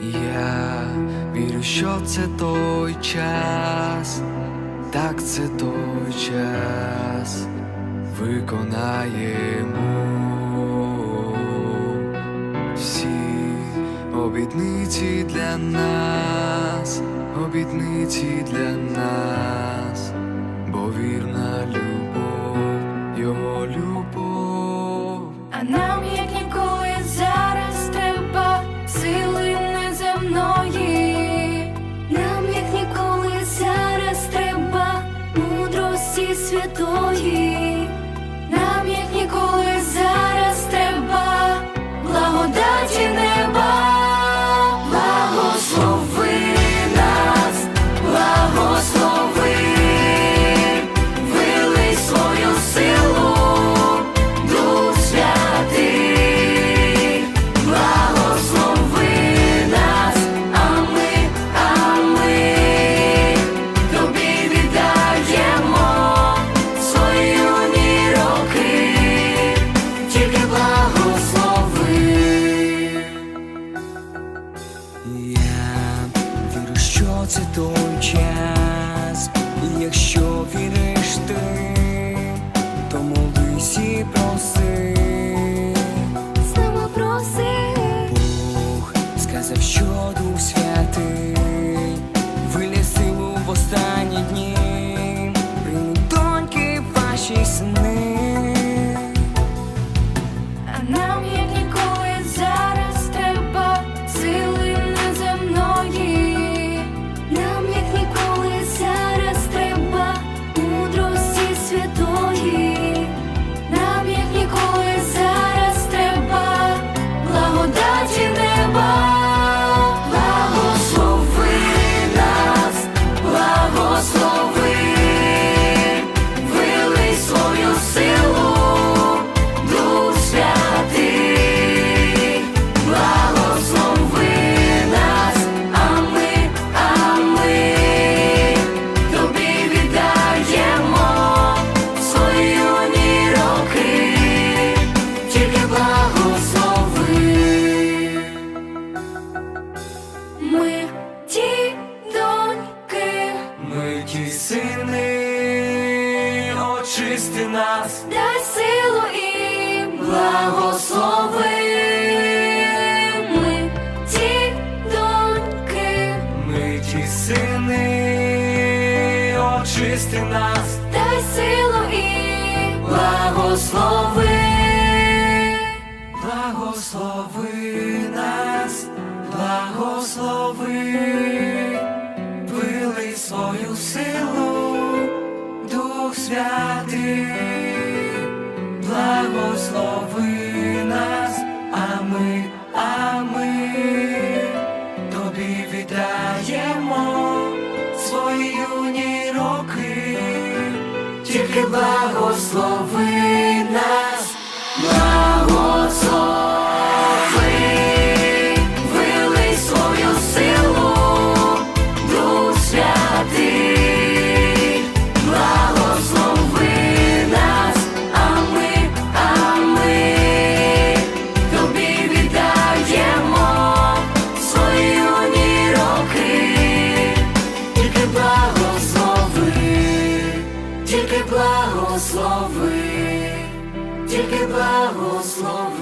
Я вірю, що це той час, так це той час. Виконаємо всі обітниці для нас, обітниці для нас, бо вірна любов, його любов. Бог сказав, що Дух Святий виліз силу в останні дні, приймуть доньки ваші сни. Ті сини, очисти нас. дай силу і благослови. Ми ті доньки, Ми ті сини, очисти нас. дай силу і благослови. Благослови нас, благослови, свою силу, Святий, благослови нас, а ми, а ми. Тобі віддаємо свої юні роки, тільки благослови нас. Благослови, вилий свою силу, Дух святий, благослови тільки благослови.